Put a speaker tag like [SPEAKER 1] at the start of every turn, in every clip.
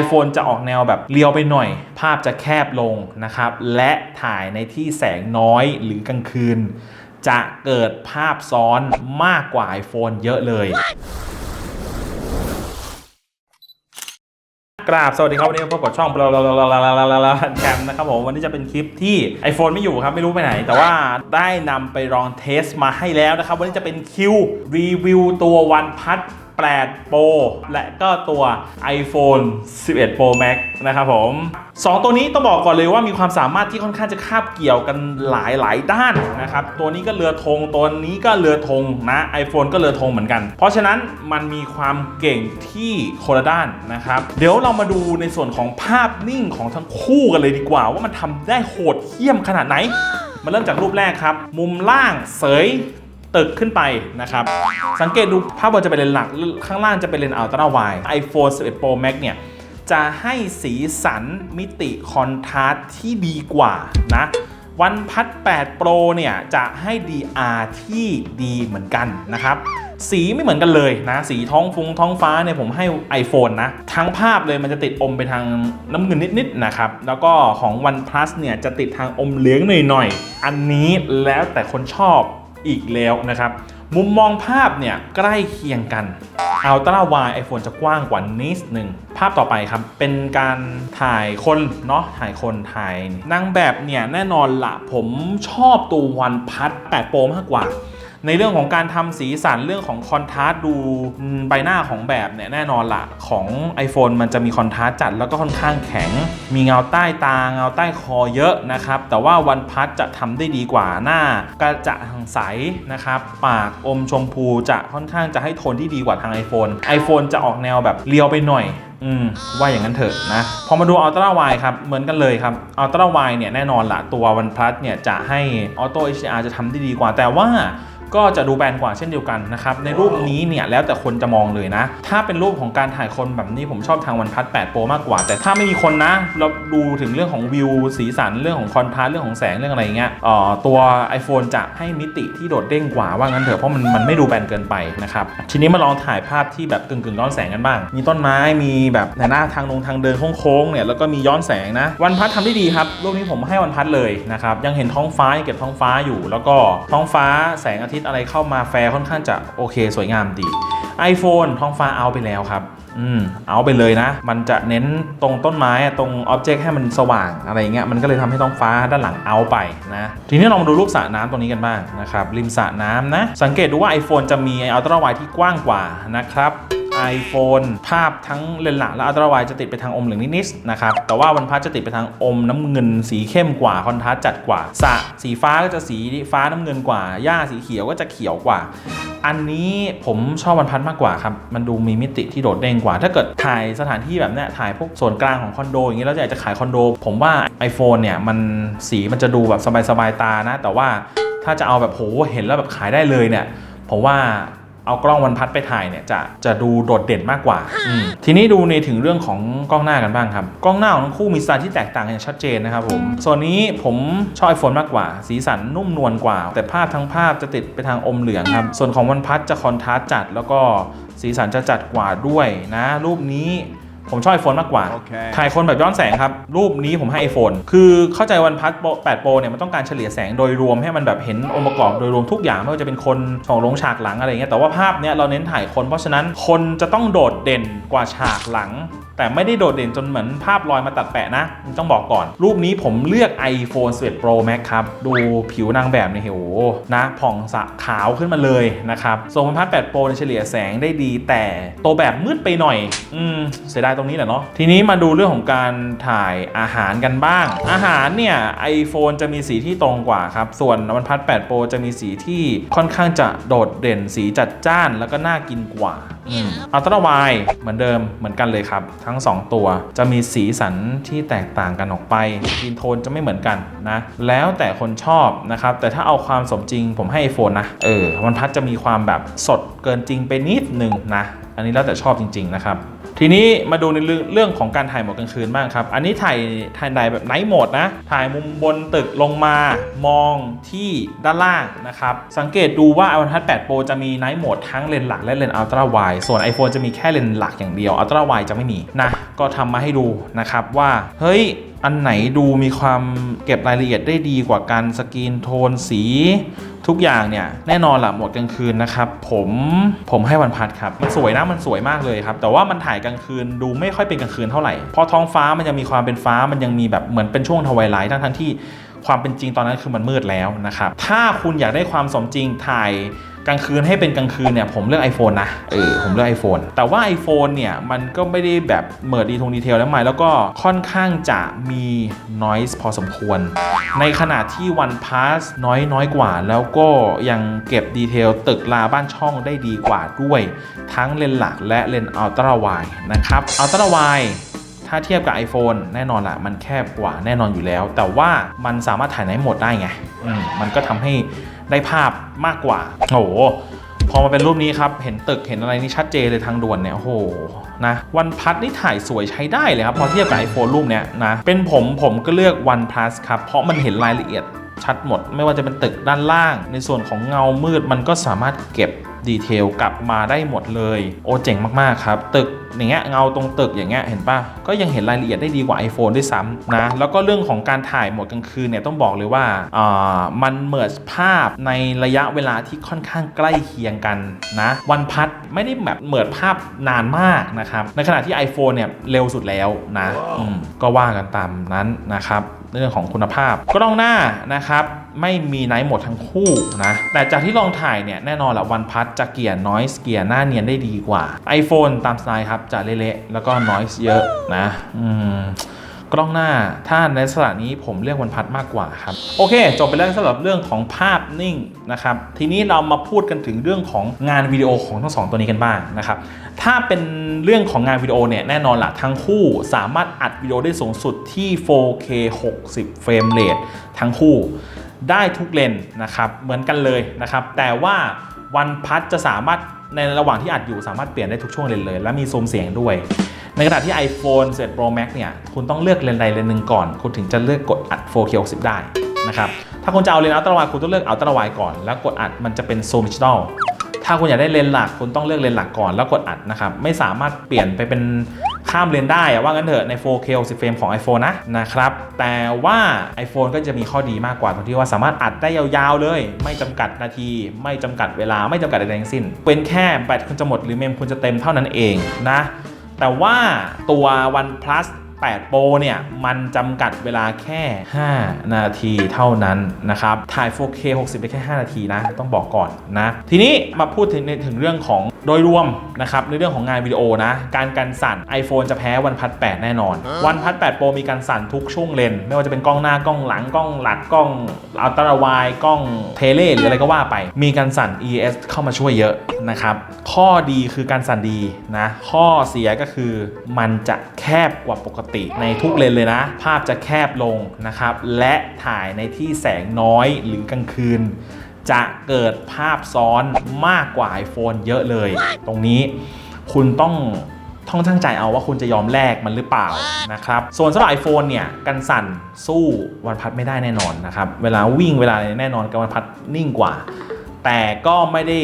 [SPEAKER 1] iPhone จะออกแนวแบบเลียวไปหน่อย ภาพจะแคบลงนะครับ และถ่ายในที่แสงน้อยหรือกลางคืน จะเกิดภาพซ้อนมากกว่า iPhone เยอะเลยกราบสวัสดีครับวันนี้พบกับช่องบลาลาลาลาลาลาลาแคมนะครับผมวันนี้จะเป็นคลิปที่ iPhone ไม่อยู่ครับไม่รู้ไปไหน แต่ว่าได้นำไปลองเทสมาให้แล้วนะครับ วันนี้จะเป็นคิวรีวิวตัว OnePlus 8 Pro และก็ตัว iPhone 11 Pro Max นะครับผม 2 ตัวนี้ต้องบอกก่อนเลยว่ามีความสามารถที่ค่อนข้างจะคาบเกี่ยวกันหลายหลายด้านนะครับ ตัวนี้ก็เรือธงตัวนี้ก็เรือธงนะ iPhone ก็เรือธงเหมือนกัน เพราะฉะนั้นมันมีความเก่งที่คนละด้านนะครับ เดี๋ยวเรามาดูในส่วนของภาพนิ่งของทั้งคู่กันเลยดีกว่า ว่ามันทำได้โหดเหี้ยมขนาดไหนมาเริ่มจากรูปแรกครับ มุมล่างเสย ตึกขึ้นไปนะครับ สังเกตดูภาพบนจะเป็นเลนส์หลัก ข้างล่างจะเป็นเลนส์อัลตร้าไว iPhone 11 Pro Max เนี่ย จะให้สีสันมิติคอนทราสต์ที่ดีกว่านะวันพัด8 Pro เนี่ยจะให้ DR ที่ดีเหมือนกันนะครับ สีไม่เหมือนกันเลยนะ สีท้องฟงท้องฟ้าเนี่ยผมให้ iPhone นะ ทั้งภาพเลยมันจะติดอมไปทางน้ำเงินนิดๆนะครับ แล้วก็ของ OnePlus เนี่ยจะติดทางอมเหลืองหน่อยๆ อันนี้แล้วแต่คนชอบ อีกแล้วนะครับ มุมมองภาพเนี่ยใกล้เคียงกัน Ultra Wide iPhone จะกว้างกว่านิดหนึ่ง ภาพต่อไปครับ เป็นการถ่ายคนเนาะถ่ายคนถ่ายนางแบบเนี่ยแน่นอนละผมชอบตัววันพัด8โปรมากกว่า ในเรื่องของการทำสีสันเรื่องของคอนทราสต์ดูใบหน้าของแบบเนี่ยแน่นอนละของ iPhone มันจะมีคอนทราสต์จัดแล้วก็ค่อนข้างแข็ง มีเงาใต้ตาเงาใต้คอเยอะนะครับ แต่ว่าวันพั s จะทำได้ดีกว่าหน้ากระจะทางใสนะครับปากอมชมพูจะค่อนข้างจะให้โทนที่ดีกว่าทาง iPhone iPhone จะออกแนวแบบเลียวไปหน่อยอืมว่าอย่างนั้นเถอะนะ พอมาดู Ultra Wide ครับ เหมือนกันเลยครับ Ultra Wide เนี่ยแน่นอนละตัว OnePlus เนี่ยจะให้ Auto HDR จะทำได้ดีกว่าแต่ว่า ก็จะดูแบนกว่าเช่นเดียวกันนะครับ ในรูปนี้เนี่ยแล้วแต่คนจะมองเลยนะ ถ้าเป็นรูปของการถ่ายคนแบบนี้ผมชอบทาง OnePlus 8 Pro มากกว่า แต่ถ้าไม่มีคนนะ เราดูถึงเรื่องของวิว สีสัน เรื่องของคอนทราสต์เรื่องของแสง เรื่องอะไรเงี้ยอ่อตัว iPhone จะให้มิติที่โดดเด้งกว่าว่างั้นเถอะ เพราะมันมันไม่ดูแบนเกินไปนะครับ ทีนี้มาลองถ่ายภาพที่แบบกึ่งกึ่งย้อนแสงกันบ้าง มีต้นไม้ มีแบบหน้าทางลงทางเดินโค้งๆเนี่ย แล้วก็มีย้อนแสงนะ วันพัดทำได้ดีครับ รูปนี้ผมให้วันพัดเลยนะครับ ยังเห็นท้องฟ้ายังเก็บท้องฟ้าอยู่ แล้วก็ท้องฟ้าแสงอาทิตย์อะไรเข้ามาแฟร์ค่อนข้างจะโอเค สวยงามดี iPhone ท้องฟ้าเอาไปแล้วครับอืมเอาไปเลยนะ มันจะเน้นตรงต้นไม้ตรงอ็อบเจกต์ให้มันสว่างอะไรเงี้ยมันก็เลยทำให้ท้องฟ้าด้านหลังเอาไปนะทีนี้ลองมาดูรูปสระน้ำตรงนี้กันบ้างนะครับริมสระน้ำนะ สังเกตดูว่า iPhone จะมีอัลตร้าไวที่กว้างกว่านะครับ iPhone ภาพทั้งเลนส์หลักและอัลตราไวจะติดไปทางอมเหลืองนิดๆนะครับแต่ว่าวันพัชจะติดไปทางอมน้ำเงินสีเข้มกว่าคอนทราสต์จัดกว่าสระสีฟ้าก็จะสีฟ้าน้ำเงินกว่าหญ้าสีเขียวก็จะเขียวกว่า อันนี้ผมชอบวันพัดมากกว่าครับมันดูมีมิติที่โดดเด่นกว่า ถ้าเกิดถ่ายสถานที่แบบเนี้ยถ่ายพวกส่วนกลางของคอนโดอย่างนี้แล้วอยากจะขายคอนโด ผมว่า iPhone เนี่ยมันสีมันจะดูแบบสบายๆตานะ แต่ว่าถ้าจะเอาแบบโหเห็นแล้วแบบขายได้เลยเนี่ยผมว่า เอากล้องวันพัดไปถ่ายเนี่ยจะจะดูโดดเด่นมากกว่าอืมทีนี้ดูในถึงเรื่องของกล้องหน้ากันบ้างครับ กล้องหน้าของทั้งคู่มีสไตล์ที่แตกต่างกันอย่างชัดเจนนะครับผมส่วนนี้ผมชอบไอโฟนมากกว่า สีสันนุ่มนวลกว่า แต่ภาพทั้งภาพจะติดไปทางอมเหลืองครับ ส่วนของวันพัดจะคอนทราสต์จัดแล้วก็สีสันจะจัดกว่าด้วยนะ รูปนี้ ผมชอบไอโฟนมากกว่า
[SPEAKER 2] โอเค
[SPEAKER 1] ถ่ายคนแบบย้อนแสงครับ รูปนี้ผมให้ iPhone คือเข้าใจวันพัด8 Pro เนี่ยมันต้องการเฉลี่ยแสงโดยรวมให้มันแบบเห็นองค์ประกอบโดยรวมทุกอย่างไม่ว่าจะเป็นคนของลงฉากหลังอะไรเงี้ยแต่ว่าภาพเนี้ยเราเน้นถ่ายคนเพราะฉะนั้นคนจะต้องโดดเด่นกว่าฉากหลัง แต่ไม่ได้โดดเด่นจนเหมือนภาพลอยมาตัดแปะนะต้องบอกก่อน รูปนี้ผมเลือก iPhone 11 Pro Max ครับ ดูผิวนางแบบเนี่ยโหนะผ่องสะขาวขึ้นมาเลยนะครับส่วนวันพัด8 Pro เนี่ยเฉลี่ยแสงได้ดี แต่ตัวแบบมืดไปหน่อย อืมเสียดายตรงนี้แหละเนาะทีนี้มาดูเรื่องของการถ่ายอาหารกันบ้าง อาหารเนี่ย iPhone จะมีสีที่ตรงกว่าครับ ส่วนวันพัด8 Pro จะมีสีที่ค่อนข้างจะโดดเด่นสีจัดจ้านแล้วก็น่ากินกว่าอัลตร้าไวเหมือนเดิมเหมือนกันเลยครับ ทั้ง 2 ตัวจะมีสีสันที่แตกต่างกันออกไปกินโทนจะไม่เหมือนกันนะ แล้วแต่คนชอบนะครับ แต่ถ้าเอาความสมจริงผมให้ iPhone นะ เออวันพัดจะมีความแบบสดเกินจริงไปนิดหนึ่งนะ อันนี้แล้วแต่ชอบจริง ๆ นะครับ ทีนี้มาดูในเรื่องของการถ่ายหมดกลางคืนบ้างครับ อันนี้ถ่ายถ่ายในแบบไนท์โหมดนะ ถ่ายมุมบนตึกลงมามองที่ด้านล่างนะครับ สังเกตดูว่า iPhone 8 Pro จะมีไนท์โหมดทั้งเลนส์หลักและเลนส์อัลตร้าไวส่วน iPhone จะมีแค่เลนส์หลักอย่างเดียวอัลตร้าไวจะไม่มีนะ ก็ทำมาให้ดูนะครับว่า เฮ้ย อันไหนดูมีความเก็บรายละเอียดได้ดีกว่ากันสกรีนโทนสี ทุกอย่างเนี่ยแน่นอนละหมดกลางคืนนะครับ ผมผมให้วันพัดครับมันสวยนะมันสวยมากเลยครับ แต่ว่ามันถ่ายกลางคืนดูไม่ค่อยเป็นกลางคืนเท่าไหร่พราะท้องฟ้ามันยังมีความเป็นฟ้ามันยังมีแบบเหมือนเป็นช่วงทวายไลท์ทั้งทั้งที่ความเป็นจริงตอนนั้นคือมันมืดแล้วนะครับถ้าคุณอยากได้ความสมจริงถ่าย กลางคืนให้เป็นกลางคืนเนี่ยผมเลือก iPhone นะเออผมเลือก iPhone แต่ว่า iPhone เนี่ยมันก็ไม่ได้แบบเหมิดดีทงดีเทลแล้วไหมแล้วก็ค่อนข้างจะมี noise พอสมควร ในขณะที่ OnePlus น้อยน้อยกว่า แล้วก็ยังเก็บดีเทลตึกลาบ้านช่องได้ดีกว่าด้วย ทั้งเลนส์หลักและเลนส์อัลตร้าไวนะครับอัลตร้าไวถ้าเทียบกับ iPhone แน่นอนละมันแคบกว่าแน่นอนอยู่แล้ว แต่ว่ามันสามารถถ่ายในโหมดได้ไงอืมมันก็ทำให้ ได้ภาพมากกว่าโอ้โหพอมาเป็นรูปนี้ครับ เห็นตึกเห็นอะไรนี่ชัดเจนเลยทางด่วนเนี่ยโอ้โหนะวันพัดนี่ถ่ายสวยใช้ได้เลยครับ พอเทียบกับไอโฟนรูปเนี้ยนะ เป็นผมผมก็เลือกวันพัสครับ เพราะมันเห็นรายละเอียดชัดหมด ไม่ว่าจะเป็นตึกด้านล่าง ในส่วนของเงามืดมันก็สามารถเก็บ ดีเทลกลับมาได้หมดเลย โอเจ๋งมากๆครับ ตึกอย่างเงี้ยเงาตรงตึกอย่างเงี้ยเห็นปะก็ยังเห็นรายละเอียดได้ดีกว่า iPhone ด้วยซ้ำนะแล้วก็เรื่องของการถ่ายหมดกลางคืนเนี่ยต้องบอกเลยว่าอ่ามันเมิร์ภาพในระยะเวลาที่ค่อนข้างใกล้เคียงกันนะวันพัดไม่ได้แบบเมิร์ภาพนานมากนะครับในขณะที่ iPhone เนี่ยเร็วสุดแล้วนะอืมก็ว่ากันตามนั้นนะครับ เรื่องของคุณภาพ กล้องหน้านะครับไม่มีไนท์โหมดทั้งคู่นะแต่จากที่ลองถ่ายเนี่ยแน่นอนแหละวันพัทจะเกียร์น้อยส์เกียร์หน้าเนียนได้ดีกว่า iPhone ตามสไตล์ครับจะเละๆแล้วก็น้อยส์เยอะนะอืม กล้องหน้าถ้าในลักษณะนี้ผมเลือกวันพัดมากกว่าครับ โอเค จบไปแล้วสำหรับเรื่องของภาพนิ่งนะครับ ทีนี้เรามาพูดกันถึงเรื่องของงานวิดีโอของทั้งสองตัวนี้กันบ้างนะครับ ถ้าเป็นเรื่องของงานวิดีโอเนี่ยแน่นอนละทั้งคู่สามารถอัดวิดีโอได้สูงสุดที่ 4K 60 เฟรมเรททั้งคู่ได้ทุกเลนส์นะครับเหมือนกันเลยนะครับ แต่ว่า วันพัดจะสามารถในระหว่างที่อัดอยู่สามารถเปลี่ยนได้ทุกช่วงเลนเลย และมีซูมเสียงด้วย ในขณะที่ iPhone 11 Pro Max เนี่ยคุณต้องเลือกเลนใดเลนหนึ่งก่อน คุณถึงจะเลือกกดอัด 4K 60ได้นะครับถ้าคุณจะเอาเลนอัลตร้าไวคุณต้องเลือกอัลตร้าไวก่อน แล้วกดอัดมันจะเป็นซูมดิจิตอลถ้าคุณอยากได้เลนหลักคุณต้องเลือกเลนหลักก่อนแล้วกดอัดนะครับไม่สามารถเปลี่ยนไปเป็น ข้ามเลนได้ว่างั้นเถอะใน 4K 60เฟรมของ iPhone นะนะครับแต่ว่า iPhone ก็จะมีข้อดีมากกว่าตรงที่ว่าสามารถอัดได้ยาวๆเลย ไม่จำกัดนาที ไม่จำกัดเวลาไม่จำกัดใดๆทั้งสิ้น เป็นแค่แบตคุณจะหมดหรือเมมคุณจะเต็มเท่านั้นเองนะแต่ว่าตัว OnePlus 8 Pro เนี่ย มันจำกัดเวลาแค่ 5 นาทีเท่านั้นนะครับ ถ่าย 4K 60 ได้แค่ 5 นาทีนะ ต้องบอกก่อนนะ ทีนี้มาพูดถึงในถึงเรื่องของโดยรวมนะครับในเรื่องของงานวิดีโอนะการกันสั่น iPhone จะแพ้ OnePlus 8แน่นอน OnePlus 8 Pro มีการสั่นทุกช่วงเลน ไม่ว่าจะเป็นกล้องหน้ากล้องหลังกล้องหลักกล้องอัลตร้าไวด์กล้องเทเลหรืออะไรก็ว่าไป มีการสั่น ES เข้ามาช่วยเยอะนะครับข้อดีคือการสั่นดีนะข้อเสียก็คือมันจะแคบกว่าปกติในทุกเลนเลยนะ ภาพจะแคบลงนะครับและถ่ายในที่แสงน้อยหรือกลางคืน จะเกิดภาพซ้อนมากกว่า iPhone เยอะเลย ตรงนี้คุณต้องต้องตั้งใจเอาว่าคุณจะยอมแลกมันหรือเปล่านะครับ ส่วนสำหรับ iPhone เนี่ย กันสั่นสู้วันพัดไม่ได้แน่นอนนะครับ เวลาวิ่งเวลาอะไรแน่นอนกับวันพัดนิ่งกว่า แต่ก็ไม่ได้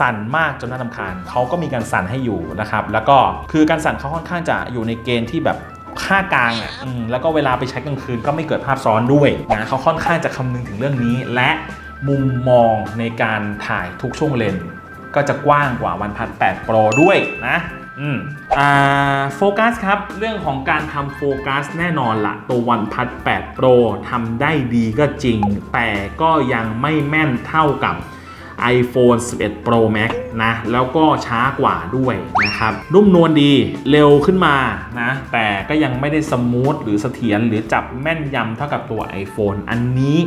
[SPEAKER 1] สั่นมากจนน่ารำคาญเขาก็มีการสั่นให้อยู่นะครับ แล้วก็คือการสั่นเขาค่อนข้างจะอยู่ในเกณฑ์ที่แบบค่ากลางอะอืมแล้วก็เวลาไปใช้กลางคืนก็ไม่เกิดภาพซ้อนด้วยนะเขาค่อนข้างจะคำนึงถึงเรื่องนี้และ มุมมองในการถ่ายทุกช่วงเลนก็จะกว้างกว่าวันพัด8 Pro ด้วยนะอืมอ่าโฟกัสครับ เรื่องของการทำโฟกัสแน่นอนละตัววันพัด8 Pro ทำได้ดีก็จริง แต่ก็ยังไม่แม่นเท่ากับ iPhone 11 Pro Max นะ แล้วก็ช้ากว่าด้วยนะครับ นุ่มนวลดีเร็วขึ้นมานะ แต่ก็ยังไม่ได้สมูทหรือเสถียรหรือจับแม่นยำเท่ากับตัว iPhone อันนี้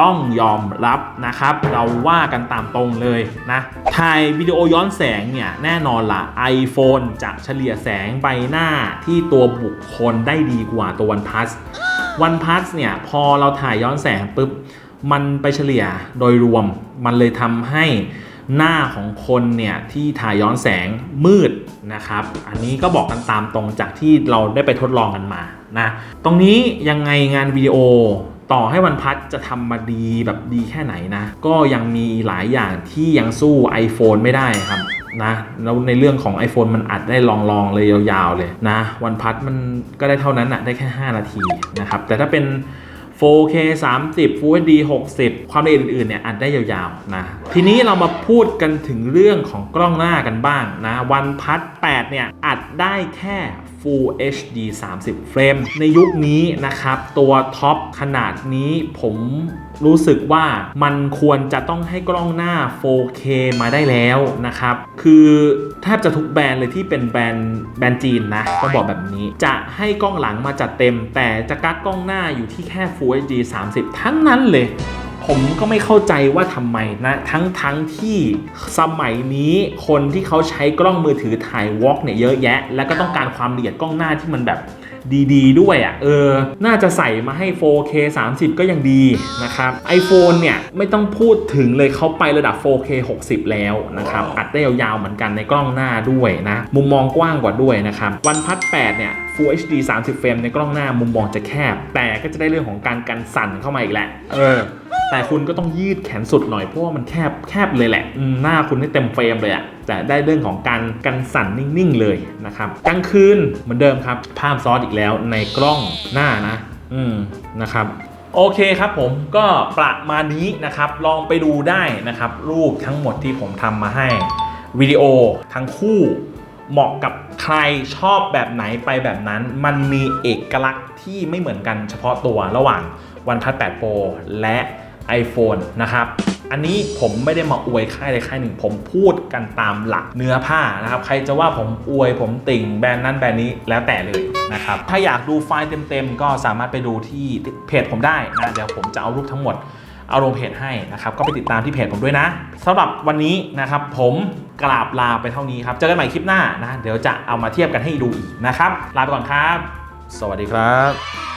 [SPEAKER 1] ต้องยอมรับนะครับ เราว่ากันตามตรงเลยนะถ่ายวิดีโอย้อนแสงเนี่ย แน่นอนละ iPhone จะเฉลี่ยแสงใบหน้าที่ตัวบุคคลได้ดีกว่าตัว OnePlus OnePlus เนี่ย พอเราถ่ายย้อนแสงปุ๊บ มันไปเฉลี่ยโดยรวม มันเลยทำให้หน้าของคนเนี่ยที่ถ่ายย้อนแสงมืดนะครับ อันนี้ก็บอกกันตามตรงจากที่เราได้ไปทดลองกันมานะ ตรงนี้ยังไงงานวิดีโอ ต่อให้วันพัดจะทำมาดีแบบดีแค่ไหนนะ ก็ยังมีหลายอย่างที่ยังสู้ iPhone ไม่ได้ครับนะแล้วในเรื่องของ iPhone มันอัดได้ลองๆเลยยาวๆเลยนะ วันพัดมันก็ได้เท่านั้นอะได้แค่ 5 นาทีนะครับ แต่ถ้าเป็น 4K 30 Full HD 60 ความละเอียดอื่นๆเนี่ยอัดได้ยาวๆนะ ทีนี้เรามาพูดกันถึงเรื่องของกล้องหน้ากันบ้างนะวันพัด8เนี่ย อัดได้แค่ Full HD 30 เฟรม ในยุคนี้นะครับ ตัวท็อปขนาดนี้ผมรู้สึกว่ามันควรจะต้องให้กล้องหน้า 4K มาได้แล้วนะครับ คือแทบจะทุกแบรนด์เลยที่เป็นแบรนด์แบรนด์จีนนะต้องบอกแบบนี้ จะให้กล้องหลังมาจัดเต็ม แต่จะกักกล้องหน้าอยู่ที่แค่ Full HD 30 ทั้งนั้นเลย ผมก็ไม่เข้าใจว่าทำไมนะทั้งทั้งที่สมัยนี้คนที่เขาใช้กล้องมือถือถ่ายวอล์กเนี่ยเยอะแยะ แล้วก็ต้องการความละเอียดกล้องหน้าที่มันแบบดีๆ ด้วยอะ่ะเออ น่าจะใส่มาให้ 4K 30 ก็ยังดีนะครับ iPhone เนี่ย ไม่ต้องพูดถึงเลยเขาไประดับ 4K 60 แล้วนะครับ อัดได้ยาวๆเหมือนกันในกล้องหน้าด้วยนะ มุมมองกว้างกว่าด้วยนะครับ วันพัด8เนี่ย Full HD 30 เฟรมในกล้องหน้ามุมมองจะแคบ แต่ก็จะได้เรื่องของการกันสั่นเข้ามาอีกแหละ เออ แต่คุณก็ต้องยืดแขนสุดหน่อยเพราะว่ามันแคบแคบเลยแหละหน้าคุณได้เต็มเฟรมเลยอะแต่ได้เรื่องของการกันสั่นนิ่งๆเลยนะครับกลางคืนเหมือนเดิมครับภาพซอสอีกแล้วในกล้องหน้านะ อืมนะครับโอเคครับผมก็ประมาณนี้นะครับ ลองไปดูได้นะครับ รูปทั้งหมดที่ผมทำมาให้วิดีโอทั้งคู่เหมาะกับใครชอบแบบไหนไปแบบนั้น มันมีเอกลักษณ์ที่ไม่เหมือนกันเฉพาะตัวระหว่าง OnePlus 8 Pro และ iPhone นะครับอันนี้ผมไม่ได้มาอวยค่ายใดค่ายหนึ่ง ผมพูดกันตามหลักเนื้อผ้านะครับ ใครจะว่าผมอวยผมติ่งแบรนด์นั้นแบรนด์นี้แล้วแต่เลยนะครับ ถ้าอยากดูไฟล์เต็มๆ ก็สามารถไปดูที่เพจผมได้นะ เดี๋ยวผมจะเอารูปทั้งหมดเอาลงเพจให้นะครับ ก็ไปติดตามที่เพจผมด้วยนะสำหรับวันนี้นะครับผมกราบลาไปเท่านี้ครับ เจอกันใหม่คลิปหน้านะ เดี๋ยวจะเอามาเทียบกันให้ดูอีกนะครับ ลาไปก่อนครับ สวัสดีครับ